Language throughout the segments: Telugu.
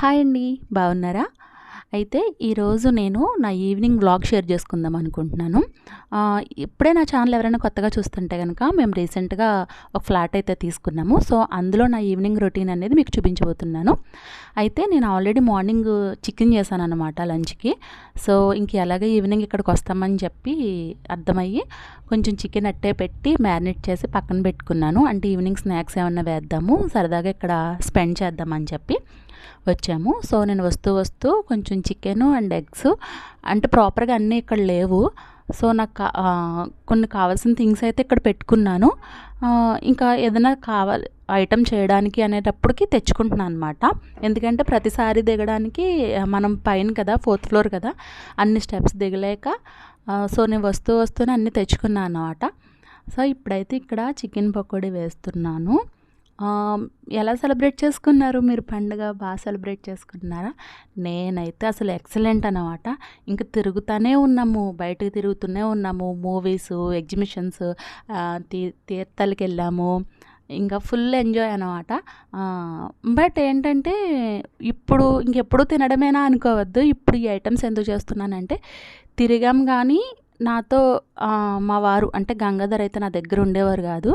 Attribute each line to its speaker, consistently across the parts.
Speaker 1: హాయ్ అండి బాగున్నారా? అయితే ఈరోజు నేను నా ఈవినింగ్ వ్లాగ్ షేర్ చేసుకుందాం అనుకుంటున్నాను. ఇప్పుడే నా ఛానల్ ఎవరైనా కొత్తగా చూస్తుంటే కనుక మేము రీసెంట్గా ఒక ఫ్లాట్ అయితే తీసుకున్నాము. సో అందులో నా ఈవినింగ్ రొటీన్ అనేది మీకు చూపించబోతున్నాను. అయితే నేను ఆల్రెడీ మార్నింగ్ చికెన్ చేశాను అనమాట లంచ్కి. సో ఇంక ఎలాగ ఈవినింగ్ ఇక్కడికి వస్తామని చెప్పి అర్థమయ్యి కొంచెం చికెన్ అట్టే పెట్టి మ్యారినేట్ చేసి పక్కన పెట్టుకున్నాను. అంటే ఈవినింగ్ స్నాక్స్ ఏమన్నా వేద్దాము సరదాగా ఇక్కడ స్పెండ్ చేద్దామని చెప్పి. వచ్చాము. సో నేను వస్తూ వస్తూ కొంచెం చికెన్ అండ్ ఎగ్స్ అంటే ప్రాపర్గా అన్నీ ఇక్కడ లేవు. సో నాకు కొన్ని కావాల్సిన థింగ్స్ అయితే ఇక్కడ పెట్టుకున్నాను. ఇంకా ఏదైనా కావాలి ఐటమ్ చేయడానికి అనేటప్పటికి తెచ్చుకుంటున్నాను అనమాట ఎందుకంటే ప్రతిసారి దిగడానికి మనం పైన కదా ఫోర్త్ ఫ్లోర్ కదా అన్ని స్టెప్స్ దిగలేక సో నేను వస్తూ వస్తూనే అన్నీ తెచ్చుకున్నాను అనమాట సో ఇప్పుడైతే ఇక్కడ చికెన్ పకోడీ వేస్తున్నాను. ఎలా సెలబ్రేట్ చేసుకున్నారు? మీరు పండుగ బాగా సెలబ్రేట్ చేసుకున్నారా నేనైతే అసలు ఎక్సలెంట్ అనమాట ఇంకా తిరుగుతూనే ఉన్నాము. బయటకు తిరుగుతూనే ఉన్నాము. మూవీస్ ఎగ్జిబిషన్స్ తీ తీర్థాలకు వెళ్ళాము. ఇంకా ఫుల్ ఎంజాయ్ అనమాట బట్ ఏంటంటే ఇప్పుడు ఇంకెప్పుడు తినడమేనా అనుకోవద్దు. ఇప్పుడు ఈ ఐటమ్స్ ఎందుకు చేస్తున్నానంటే తిరిగాం కానీ నాతో మా వారు అంటే గంగాధర్ అయితే నా దగ్గర ఉండేవారు కాదు.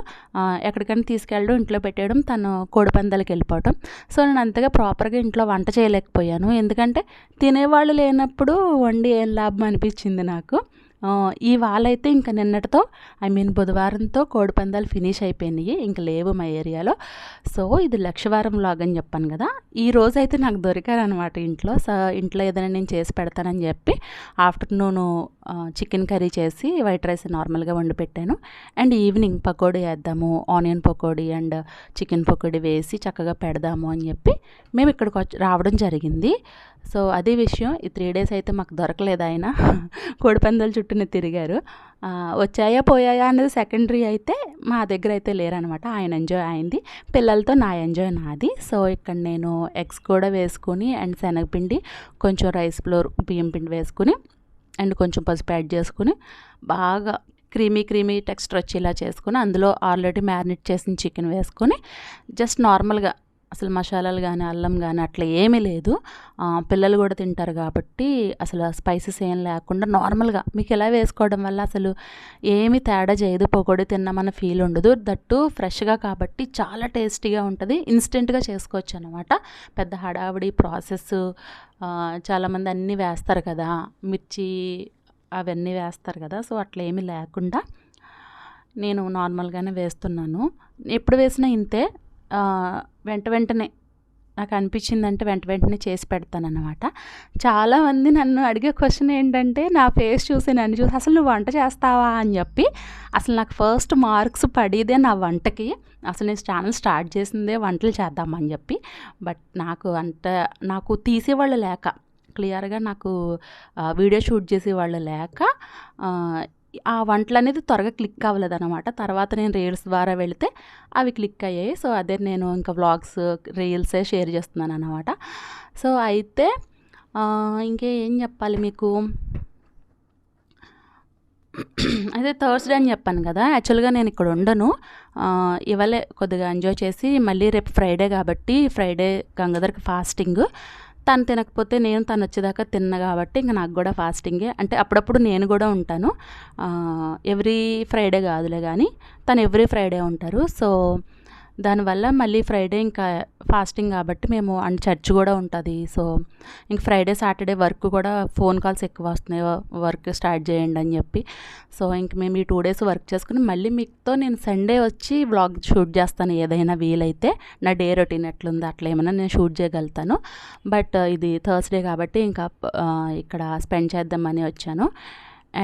Speaker 1: ఎక్కడికైనా తీసుకెళ్ళడం ఇంట్లో పెట్టేయడం తను కోడిపందాలకు వెళ్ళిపోవటం. సో నేను అంతగా ప్రాపర్గా ఇంట్లో వంట చేయలేకపోయాను. ఎందుకంటే తినేవాళ్ళు లేనప్పుడు వండి ఏం లాభం అనిపించింది నాకు? ఇవాళైతే ఈ వాళ్ళైతే ఇంకా నిన్నటితో ఐ మీన్ బుధవారంతో కోడిపందాలు ఫినిష్ అయిపోయినాయి ఇంకా లేవు మా ఏరియాలో. సో ఇది లక్షవారం లాగ్ అని చెప్పాను కదా. ఈ రోజు అయితే నాకు దొరికారనమాట ఇంట్లో. సో ఇంట్లో ఏదైనా నేను చేసి పెడతానని చెప్పి ఆఫ్టర్నూన్ చికెన్ కర్రీ చేసి వైట్ రైస్ నార్మల్గా వండి పెట్టాను. అండ్ ఈవినింగ్ పకోడీ వేద్దాము onion pakodi and chicken pakodi వేసి చక్కగా పెడదాము అని చెప్పి మేము ఇక్కడికి వచ్చి రావడం జరిగింది. సో అదే విషయం ఈ త్రీ డేస్ అయితే మాకు దొరకలేదు ఆయన. చుట్టూ చుట్టూనే తిరిగారు. వచ్చాయా పోయాయా అనేది సెకండరీ అయితే మా దగ్గర అయితే లేరనమాట. ఆయన ఎంజాయ్ అయింది. పిల్లలతో నా ఎంజాయ్ నాది. సో ఇక్కడ నేను ఎగ్స్ కూడా వేసుకుని అండ్ శనగపిండి కొంచెం రైస్ ఫ్లోర్ బియ్యం పిండి వేసుకుని అండ్ కొంచెం పసుపు యాడ్ చేసుకుని బాగా క్రీమీ క్రీమీ టెక్స్చర్ వచ్చేలా చేసుకుని అందులో ఆల్రెడీ మ్యారినేట్ చేసిన చికెన్ వేసుకొని జస్ట్ నార్మల్గా అసలు మసాలాలు కానీ అల్లం కానీ అట్లా ఏమీ లేదు. పిల్లలు కూడా తింటారు కాబట్టి అసలు స్పైసెస్ ఏం లేకుండా నార్మల్గా మీకు ఎలా వేసుకోవడం వల్ల అసలు ఏమి తేడా చేయదు పొగడి తిన్నామన్న ఫీల్ ఉండదు. దట్టు ఫ్రెష్గా కాబట్టి చాలా టేస్టీగా ఉంటుంది. ఇన్స్టెంట్గా చేసుకోవచ్చు అనమాట పెద్ద హడావిడి ప్రాసెస్ చాలామంది అన్నీ వేస్తారు కదా మిర్చి అవన్నీ వేస్తారు కదా సో అట్లా ఏమీ లేకుండా నేను నార్మల్గానే వేస్తున్నాను. ఎప్పుడు వేసినా ఇంతే. వెంట వెంటనే నాకు అనిపించిందంటే వెంట వెంటనే చేసి పెడతానన్నమాట. చాలామంది నన్ను అడిగే క్వశ్చన్ ఏంటంటే నా ఫేస్ చూసి నన్ను చూసి అసలు నువ్వు వంట చేస్తావా? అని చెప్పి అసలు నాకు ఫస్ట్ మార్క్స్ పడేదే నా వంటకి. అసలు నేను ఛానల్ స్టార్ట్ చేసిందే వంటలు చేద్దామని చెప్పి. బట్ నాకు అంత నాకు తీసేవాళ్ళు లేక క్లియర్గా నాకు వీడియో షూట్ చేసేవాళ్ళు లేక ఆ, వంటలు అనేది త్వరగా క్లిక్ అవ్వలేదన్నమాట తర్వాత నేను రీల్స్ ద్వారా వెళితే అవి క్లిక్ అయ్యాయి. సో అదే నేను ఇంకా వ్లాగ్స్ రీల్సే షేర్ చేస్తున్నాను అనమాట సో అయితే ఇంకేం ఏం చెప్పాలి మీకు? అయితే థర్స్డే అని చెప్పాను కదా. యాక్చువల్గా నేను ఇక్కడ ఉండను. ఇవాళే కొద్దిగా ఎంజాయ్ చేసి మళ్ళీ రేపు ఫ్రైడే కాబట్టి ఫ్రైడే గంగాధర్కి ఫాస్టింగ్. తను తినకపోతే నేను తను వచ్చేదాకా తిన్న కాబట్టి ఇంకా నాకు కూడా ఫాస్టింగే. అంటే అప్పుడప్పుడు నేను కూడా ఉంటాను. ఎవ్రీ ఫ్రైడే కాదులే కానీ తను ఎవ్రీ ఫ్రైడే ఉంటారు. సో దానివల్ల మళ్ళీ ఫ్రైడే ఇంకా ఫాస్టింగ్ కాబట్టి మేము అండ్ చర్చ్ కూడా ఉంటుంది. సో ఇంక ఫ్రైడే సాటర్డే వర్క్ కూడా ఫోన్ కాల్స్ ఎక్కువ వస్తున్నాయి. వర్క్ స్టార్ట్ చేయండి అని చెప్పి. సో ఇంక మేము ఈ టూ డేస్ వర్క్ చేసుకుని మళ్ళీ మీతో నేను సండే వచ్చి వ్లాగ్ షూట్ చేస్తాను ఏదైనా వీలైతే. నా డే రొటీన్ ఎట్లుంది అట్లా ఏమైనా నేను షూట్ చేయగలుగుతాను. బట్ ఇది థర్స్డే కాబట్టి ఇంకా ఇక్కడ స్పెండ్ చేద్దామని వచ్చాను.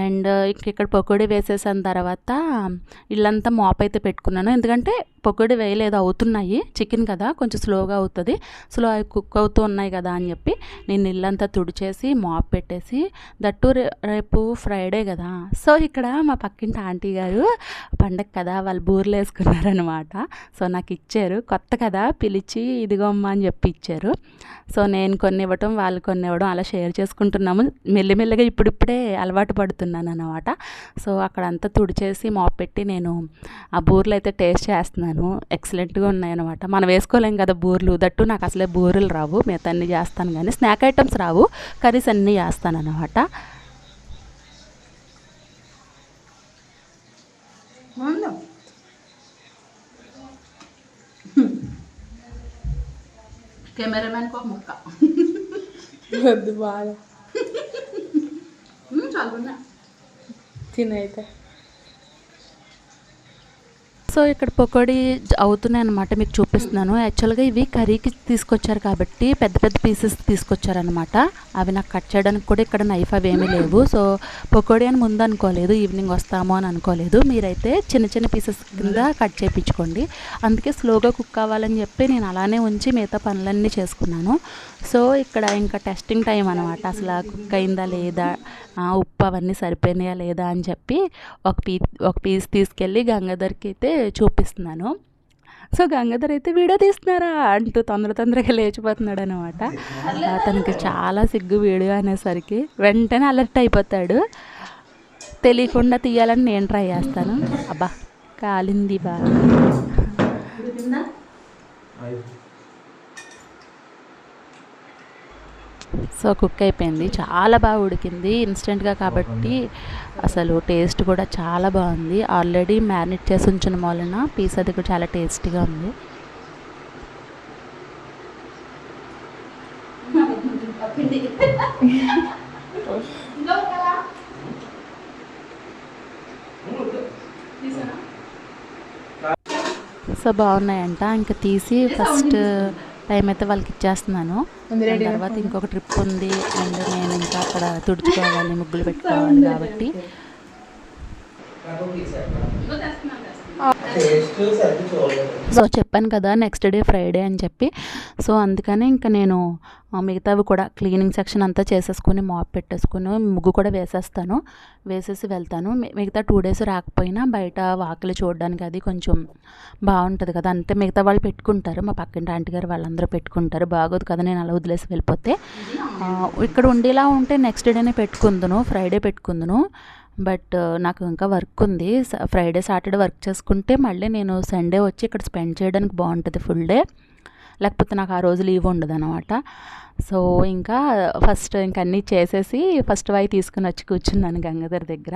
Speaker 1: అండ్ ఇంక ఇక్కడ పకోడీ వేసేసిన తర్వాత ఇల్లంతా మాప్ అయితే పెట్టుకున్నాను. ఎందుకంటే పకోడీ వేయలేదు అవుతున్నాయి. చికెన్ కదా కొంచెం స్లోగా అవుతుంది. స్లో అవి కుక్ అవుతూ ఉన్నాయి కదా అని చెప్పి నేను ఇల్లంతా తుడిచేసి మాప్ పెట్టేసి దట్టు రే- రేపు ఫ్రైడే కదా. సో ఇక్కడ మా పక్కింటి ఆంటీ గారు పండగ కదా వాళ్ళు బూర్లు వేసుకున్నారనమాట సో నాకు ఇచ్చారు. కొత్త కదా పిలిచి ఇదిగోమ్మ అని చెప్పి ఇచ్చారు. సో నేను కొన్ని ఇవ్వటం వాళ్ళు కొన్ని ఇవ్వడం అలా షేర్ చేసుకుంటున్నాము. మెల్లిమెల్లిగా ఇప్పుడిప్పుడే అలవాటు పడుతున్నాను అనమాట సో అక్కడ అంతా తుడిచేసి మాప్ పెట్టి నేను ఆ బూర్లు అయితే టేస్ట్ చేస్తున్నాను. చేస్తున్నాను. ఎక్సలెంట్గా ఉన్నాయన్నమాట. మనం వేసుకోలేం కదా బూరెలు. దట్టు నాకు అసలే బూరెలు రావు. మిగతా అన్నీ చేస్తాను కానీ స్నాక్ ఐటమ్స్ రావు. కర్రీస్ అన్నీ చేస్తాను అనమాట కెమెరామెన్ ఒక ముక్క. చాలా
Speaker 2: తినైతే.
Speaker 1: సో ఇక్కడ పకోడీ అవుతున్నాయి అనమాట మీకు చూపిస్తున్నాను. యాక్చువల్గా ఇవి కర్రీకి తీసుకొచ్చారు కాబట్టి పెద్ద పెద్ద పీసెస్ తీసుకొచ్చారనమాట అవి నాకు కట్ చేయడానికి కూడా ఇక్కడ నైఫ్ అవి ఏమీ లేవు. సో పకోడీ అని ముందు అనుకోలేదు ఈవినింగ్ వస్తాము అని అనుకోలేదు. మీరైతే చిన్న చిన్న పీసెస్ కింద కట్ చేయించుకోండి. అందుకే స్లోగా కుక్ అవ్వాలని చెప్పి నేను అలానే ఉంచి మిగతా పనులన్నీ చేసుకున్నాను. సో ఇక్కడ ఇంకా టెస్టింగ్ టైం అనమాట అసలు కుక్ అయిందా లేదా ఉప్పు అవన్నీ సరిపోయినాయా లేదా అని చెప్పి ఒక పీ ఒక పీస్ తీసుకెళ్ళి గంగాధర్కి అయితే చూపిస్తున్నాను. సో గంగాధర్ అయితే వీడియో తీస్తున్నారా? అంటూ తొందర తొందరగా లేచిపోతున్నాడు అనమాట తనకి చాలా సిగ్గు వీడియో అనేసరికి వెంటనే అలర్ట్ అయిపోతాడు. తెలియకుండా తీయాలని నేను ట్రై చేస్తాను. అబ్బా కాలింది బా సో కుక్ అయిపోయింది. చాలా బాగా ఉడికింది ఇన్స్టెంట్గా కాబట్టి అసలు టేస్ట్ కూడా చాలా బాగుంది. ఆల్రెడీ మ్యారినేట్ చేసి ఉంచిన వలన పీస్ అది కూడా చాలా టేస్టీగా ఉంది. సో బాగున్నాయంట. ఇంకా తీసి ఫస్ట్ టైం అయితే వాళ్ళకి ఇచ్చేస్తున్నాను. దాని తర్వాత ఇంకొక ట్రిప్ ఉంది. అండ్ నేను ఇంకా అక్కడ తుడుచుకోవాలి ముగ్గులు పెట్టుకోవాలి కాబట్టి. సో చెప్పాను కదా నెక్స్ట్ డే ఫ్రైడే అని చెప్పి. సో అందుకని ఇంకా నేను మిగతావి కూడా క్లీనింగ్ సెక్షన్ అంతా చేసేసుకుని మాప్ పెట్టేసుకుని ముగ్గు కూడా వేసేస్తాను. వేసేసి వెళ్తాను. మిగతా టూ డేస్ రాకపోయినా బయట వాకిలి చూడడానికి అది కొంచెం బాగుంటుంది కదా. అంటే మిగతా వాళ్ళు పెట్టుకుంటారు. మా పక్కింటి ఆంటీ గారు వాళ్ళందరూ పెట్టుకుంటారు. బాగోదు కదా నేను అలా వదిలేసి వెళ్ళిపోతే. ఇక్కడ ఉండేలా ఉంటే నెక్స్ట్ డేనే పెట్టుకుందును ఫ్రైడే పెట్టుకుందును. బట్ నాకు ఇంకా వర్క్ ఉంది. ఫ్రైడే సాటర్డే వర్క్ చేసుకుంటే మళ్ళీ నేను సండే వచ్చి ఇక్కడ స్పెండ్ చేయడానికి బాగుంటుంది ఫుల్ డే లేకపోతే నాకు ఆ రోజు లీవ్ ఉండదు అనమాట సో ఇంకా ఫస్ట్ ఇంక అన్నీ చేసేసి ఫస్ట్ వై తీసుకుని వచ్చి కూర్చున్నాను గంగాధర్ దగ్గర.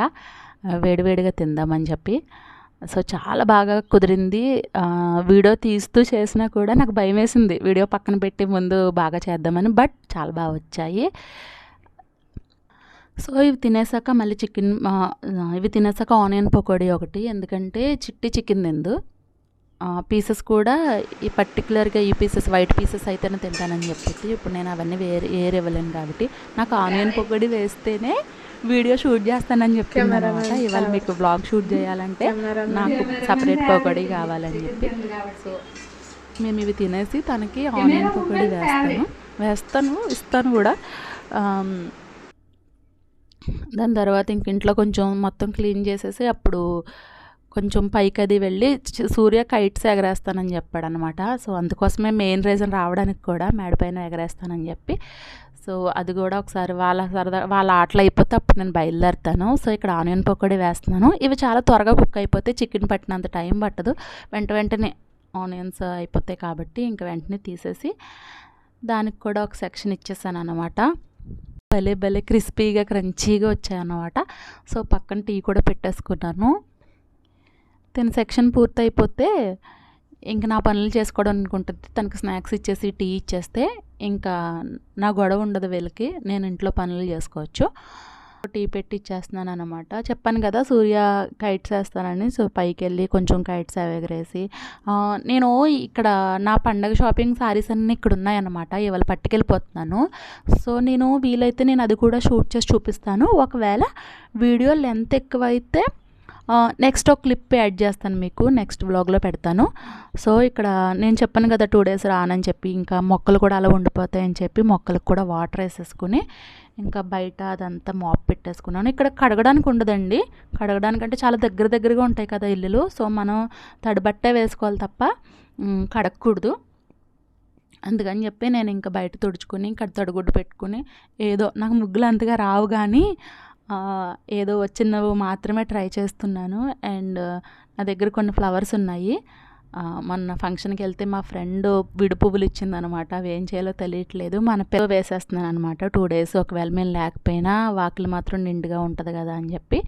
Speaker 1: వేడివేడిగా తిందామని చెప్పి. సో చాలా బాగా కుదిరింది. వీడియో తీస్తూ చేసినా కూడా నాకు భయం వేసింది వీడియో పక్కన పెట్టి ముందు బాగా చేద్దామని బట్ చాలా బాగా వచ్చాయి. సో ఇవి తినేసాక మళ్ళీ చికెన్ ఇవి తినేసాక ఆనియన్ పకోడీ ఒకటి. ఎందుకంటే చిట్టి చికెన్ తిందు. పీసెస్ కూడా ఈ పర్టికులర్గా ఈ పీసెస్ వైట్ పీసెస్ అయితేనే తింటానని చెప్పేసి ఇప్పుడు నేను అవన్నీ వేరే ఏరు ఇవ్వలేను కాబట్టి నాకు ఆనియన్ పకోడీ వేస్తేనే వీడియో షూట్ చేస్తానని చెప్పింది అనమాట ఇవాళ మీకు బ్లాగ్ షూట్ చేయాలంటే నాకు సపరేట్ పకోడీ కావాలని చెప్పి. సో మేము ఇవి తినేసి తనకి ఆనియన్ పకోడీ వేస్తాను. వేస్తాను ఇస్తాను కూడా. దాని తర్వాత ఇంక ఇంట్లో కొంచెం మొత్తం క్లీన్ చేసేసి అప్పుడు కొంచెం పైకి అది వెళ్ళి సూర్య కైట్స్ ఎగరేస్తానని చెప్పాడు అనమాట సో అందుకోసమే మెయిన్ రీజన్ రావడానికి కూడా మేడపైన ఎగరేస్తానని చెప్పి. సో అది కూడా ఒకసారి వాళ్ళ సరదా వాళ్ళ ఆటలు అయిపోతే అప్పుడు నేను బయలుదేరుతాను. సో ఇక్కడ ఆనియన్ పకోడీ వేస్తున్నాను. ఇవి చాలా త్వరగా కుక్ అయిపోతే చికెన్ పట్టినంత టైం పట్టదు. వెంట వెంటనే ఆనియన్స్ అయిపోతాయి కాబట్టి ఇంక వెంటనే తీసేసి దానికి కూడా ఒక సెక్షన్ ఇచ్చేసాను అనమాట భలే భలే క్రిస్పీగా క్రంచీగా వచ్చాయన్నమాట. సో పక్కన టీ కూడా పెట్టేసుకున్నాను. తిన సెక్షన్ పూర్తయిపోతే ఇంక నా పనులు చేసుకోవడం అనుకుంటుంది. తనకు స్నాక్స్ ఇచ్చేసి టీ ఇచ్చేస్తే ఇంకా నా గొడవ ఉండదు వీళ్ళకి. నేను ఇంట్లో పనులు చేసుకోవచ్చు. టీ పెట్టిచ్చేస్తున్నాను అనమాట చెప్పాను కదా సూర్య కైట్స్ వేస్తానని సో పైకి వెళ్ళి కొంచెం కైట్స్ అవి ఎగరేసి నేను ఇక్కడ నా పండగ షాపింగ్ సారీస్ అన్నీ ఇక్కడ ఉన్నాయన్నమాట ఇవాళ పట్టుకెళ్ళిపోతున్నాను. సో నేను వీలైతే నేను అది కూడా షూట్ చేసి చూపిస్తాను. ఒకవేళ వీడియో లెంత్ ఎక్కువైతే నెక్స్ట్ ఒక క్లిప్ యాడ్ చేస్తాను మీకు నెక్స్ట్ వ్లాగ్లో పెడతాను. సో ఇక్కడ నేను చెప్పాను కదా టూ డేస్ రానని చెప్పి ఇంకా మొక్కలు కూడా అలా ఉండిపోతాయని చెప్పి మొక్కలకు కూడా వాటర్ వేసేసుకుని ఇంకా బయట అదంతా మాప్ పెట్టేసుకున్నాను. ఇక్కడ కడగడానికి ఉండదండి. కడగడానికి అంటే చాలా దగ్గర దగ్గరగా ఉంటాయి కదా ఇల్లులు. సో మనం తడిబట్టే వేసుకోవాలి తప్ప కడగకూడదు. అందుకని చెప్పి నేను ఇంకా బయట తుడుచుకొని ఇంకా తడిగుడ్డు పెట్టుకుని ఏదో నాకు ముగ్గులు అంతగా రావు కానీ ఏదో వచ్చినవి మాత్రమే ట్రై చేస్తున్నాను. అండ్ నా దగ్గర కొన్ని ఫ్లవర్స్ ఉన్నాయి. మొన్న ఫంక్షన్కి వెళ్తే మా ఫ్రెండ్ విడి పువ్వులు ఇచ్చిందనమాట అవి ఏం చేయాలో తెలియట్లేదు. మన పిల్ల వేసేస్తున్నాను అనమాట టూ డేస్ ఒకవేళ మేము లేకపోయినా వాకిలు మాత్రం నిండుగా ఉంటుంది కదా అని చెప్పి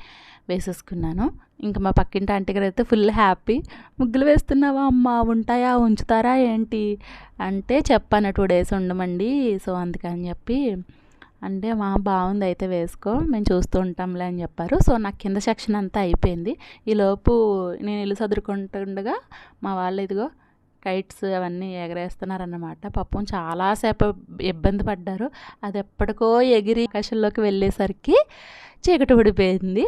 Speaker 1: వేసేసుకున్నాను. ఇంకా మా పక్కింటి ఆంటీ గారు అయితే ఫుల్ హ్యాపీ. ముగ్గులు వేస్తున్నావా అమ్మ? ఉంటాయా? ఉంచుతారా? ఏంటి? అంటే చెప్పాను టూ డేస్ ఉండమండి. సో అందుకని చెప్పి అంటే మా బాగుంది అయితే వేసుకో మేము చూస్తూ ఉంటాంలే అని చెప్పారు. సో నాకు కింద సెక్షన్ అంతా అయిపోయింది. ఈలోపు నేను ఇల్లు చదువుకుంటుండగా మా వాళ్ళు ఇదిగో కైట్స్ అవన్నీ ఎగరేస్తున్నారన్నమాట. పాపం చాలాసేపు ఇబ్బంది పడ్డారు. అది ఎప్పటికో ఎగిరి ఆకాశంలోకి వెళ్ళేసరికి చీకటి పడిపోయింది.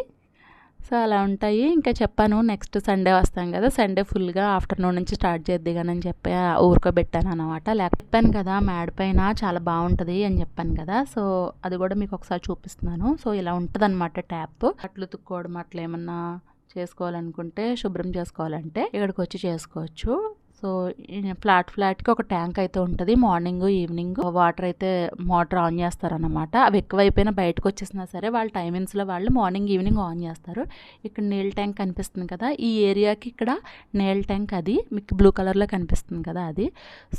Speaker 1: సో అలా ఉంటాయి. ఇంకా చెప్పాను నెక్స్ట్ సండే వస్తాం కదా సండే ఫుల్గా ఆఫ్టర్నూన్ నుంచి స్టార్ట్ చేద్దిగానని చెప్పి ఊరుకోబెట్టాను అనమాట లేక చెప్పాను కదా మేడ పైన చాలా బాగుంటుంది అని చెప్పాను కదా సో అది కూడా మీకు ఒకసారి చూపిస్తున్నాను. సో ఇలా ఉంటుంది అనమాట ట్యాప్. అట్లు తుక్కోవడం అట్లా ఏమన్నా చేసుకోవాలనుకుంటే శుభ్రం చేసుకోవాలంటే ఇక్కడికి వచ్చి చేసుకోవచ్చు. సో ఫ్లాట్ ఫ్లాట్కి ఒక ట్యాంక్ అయితే ఉంటుంది. మార్నింగ్ ఈవినింగ్ వాటర్ అయితే మోటార్ ఆన్ చేస్తారన్నమాట. అవి ఎక్కువైపోయినా బయటకు వచ్చేసినా సరే వాళ్ళ టైమింగ్స్లో వాళ్ళు మార్నింగ్ ఈవినింగ్ ఆన్ చేస్తారు. ఇక్కడ నీళ్ళ ట్యాంక్ కనిపిస్తుంది కదా ఈ ఏరియాకి ఇక్కడ నీళ్ళ ట్యాంక్ అది. మీకు బ్లూ కలర్లో కనిపిస్తుంది కదా అది.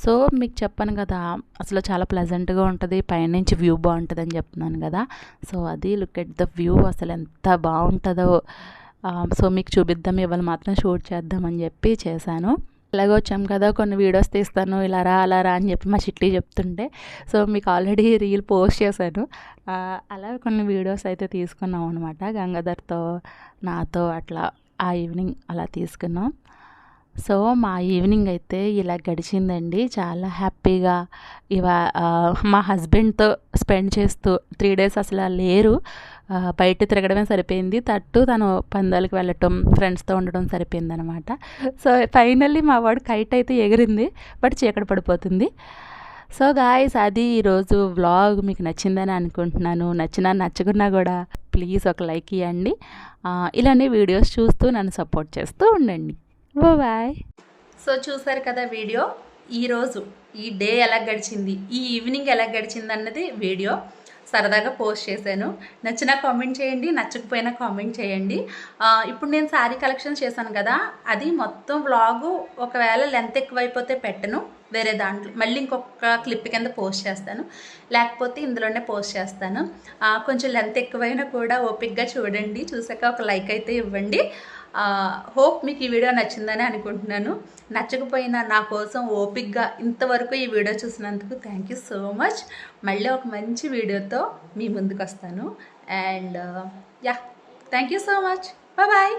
Speaker 1: సో మీకు చెప్పాను కదా అసలు చాలా ప్లెజెంట్గా ఉంటుంది. పైనుంచి వ్యూ బాగుంటుంది అని చెప్తున్నాను కదా. సో అది లుక్ ఎట్ ద వ్యూ అసలు ఎంత బాగుంటుందో. సో మీకు చూపిద్దాం. ఇవాళ మాత్రం షూట్ చేద్దామని చెప్పి చేశాను. ఇలాగ వచ్చాం కదా కొన్ని వీడియోస్ తీస్తాను ఇలా రా అలా రా అని చెప్పి మా చిట్టి చెప్తుంటే సో మీకు ఆల్రెడీ రీల్ పోస్ట్ చేశాను. అలా కొన్ని వీడియోస్ అయితే తీసుకున్నాం అనమాట గంగాధర్తో నాతో అట్లా ఆ ఈవినింగ్ అలా తీసుకున్నాం. సో మా ఈవినింగ్ అయితే ఇలా గడిచిందండి. చాలా హ్యాపీగా ఇవా మా హస్బెండ్తో స్పెండ్ చేస్తూ త్రీ డేస్ అసలు లేరు. బయట తిరగడమే సరిపోయింది. తట్టు తను పందాలకు వెళ్ళటం ఫ్రెండ్స్తో ఉండడం సరిపోయింది అనమాట సో ఫైనల్లీ మా వాడు కైట్ అయితే ఎగిరింది బట్ చీకటి పడిపోతుంది. సో గాయస్ అది ఈరోజు వ్లాగ్ మీకు నచ్చిందని అనుకుంటున్నాను. నచ్చినా నచ్చకున్నా కూడా ప్లీజ్ ఒక లైక్ ఇవ్వండి. ఇలానే వీడియోస్ చూస్తూ నన్ను సపోర్ట్ చేస్తూ ఉండండి. బాయ్.
Speaker 3: సో చూసారు కదా వీడియో? ఈరోజు ఈ డే ఎలా గడిచింది? ఈ ఈవినింగ్ ఎలా గడిచింది అన్నది వీడియో. సరదాగా పోస్ట్ చేశాను. నచ్చినా కామెంట్ చేయండి నచ్చకపోయినా కామెంట్ చేయండి. ఇప్పుడు నేను శారీ కలెక్షన్ చేశాను కదా అది మొత్తం వ్లాగు ఒకవేళ లెంత్ ఎక్కువైపోతే పెట్టను. వేరే దాంట్లో మళ్ళీ ఇంకొక క్లిప్ కింద పోస్ట్ చేస్తాను. లేకపోతే ఇందులోనే పోస్ట్ చేస్తాను. కొంచెం లెంత్ ఎక్కువైనా కూడా ఓపిక్గా చూడండి. చూసాక ఒక లైక్ అయితే ఇవ్వండి. హోప్ మీకు ఈ వీడియో నచ్చిందని అనుకుంటున్నాను. నచ్చకపోయినా నా కోసం ఓపిక్గా ఇంతవరకు ఈ వీడియో చూసినందుకు థ్యాంక్ యూ సో మచ్ మళ్ళీ ఒక మంచి వీడియోతో మీ ముందుకు వస్తాను. And yeah thank you so much bye